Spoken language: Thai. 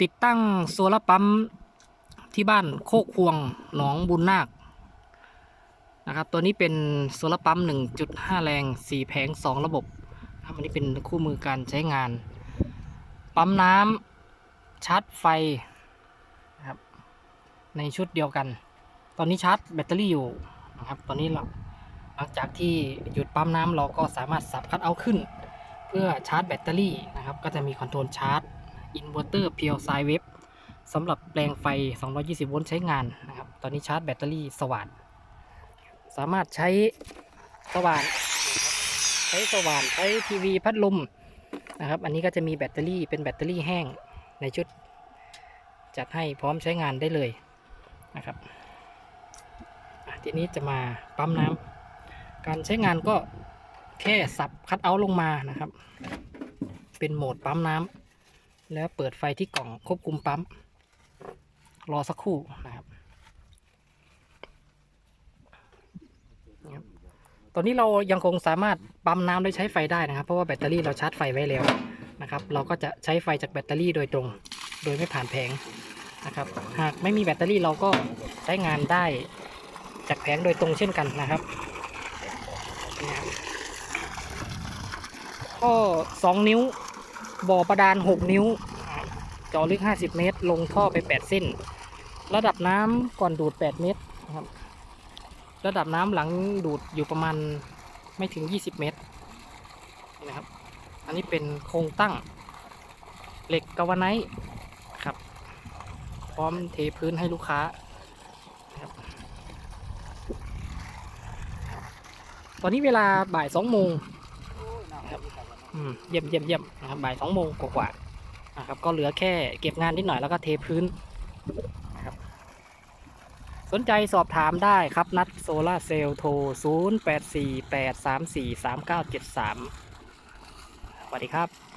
ติดตั้งโซลาร์ปั๊มที่บ้านโคกพวงหนองบุญนาคนะครับ ตัวนี้เป็นโซลาร์ปั๊ม 1.5 แรง 4 แผง 2 ระบบนะครับอันนี้เป็นคู่มือการใช้งาน ปั๊มน้ำชาร์จไฟนะครับในชุดเดียวกัน ตอนนี้ชาร์จแบตเตอรี่อยู่นะครับตอนนี้เราหลังจากที่หยุดปั๊มน้ำเราก็สามารถสับคัดเอาขึ้น เพื่อชาร์จแบตเตอรี่นะครับ ก็จะมีคอนโทรลชาร์จ อินเวอร์เตอร์เพียวไซเวฟสำหรับแปลงไฟ 220 โวลต์ใช้งานนะครับ ตอนนี้ชาร์จแบตเตอรี่สว่าน สามารถใช้สว่าน ใช้สว่าน ใช้ทีวีพัดลมนะครับ อันนี้ก็จะมีแบตเตอรี่เป็นแบตเตอรี่แห้งในชุด จัดให้พร้อมใช้งานได้เลยนะครับทีนี้จะมาปั๊มน้ำการใช้งานก็แค่สับคัดเอาท์ลงมานะครับ เป็นโหมดปั๊มน้ำ แล้วเปิดไฟที่กล่องควบคุมปั๊ม รอสักครู่นะครับ ตอนนี้เรายังคงสามารถปั๊มน้ำโดยใช้ไฟได้นะครับ เพราะว่าแบตเตอรี่เราชาร์จไฟไว้แล้วนะครับ เราก็จะใช้ไฟจากแบตเตอรี่โดยตรง โดยไม่ผ่านแผงนะครับ หากไม่มีแบตเตอรี่เราก็ใช้งานได้จากแผงโดยตรงเช่นกันนะครับนี่ครับก็2นิ้ว บ่อประดาน 6 นิ้วอ่าเจอลึก 50 เมตร ลงท่อไป 8 เส้น ระดับน้ำก่อนดูด 8 เมตรนะครับ ระดับน้ำหลังดูดอยู่ประมาณไม่ถึง 20 เมตรนะครับ อันนี้เป็นโครงตั้งเหล็กกาวไนท์ครับ พร้อมเทพื้นให้ลูกค้าครับตอนนี้เวลาบ่าย2โมงอืม เยี่ยมเยี่ยมเยี่ยมนะครับบ่ายสองโมงกว่าๆนะครับ ก็เหลือแค่เก็บงานนิดหน่อยแล้วก็เทพื้นนะครับ สนใจสอบถามได้ครับนัดโซลาเซลล์โทร 0 8 4 8 3 4 3 9 7 3 สวัสดีครับ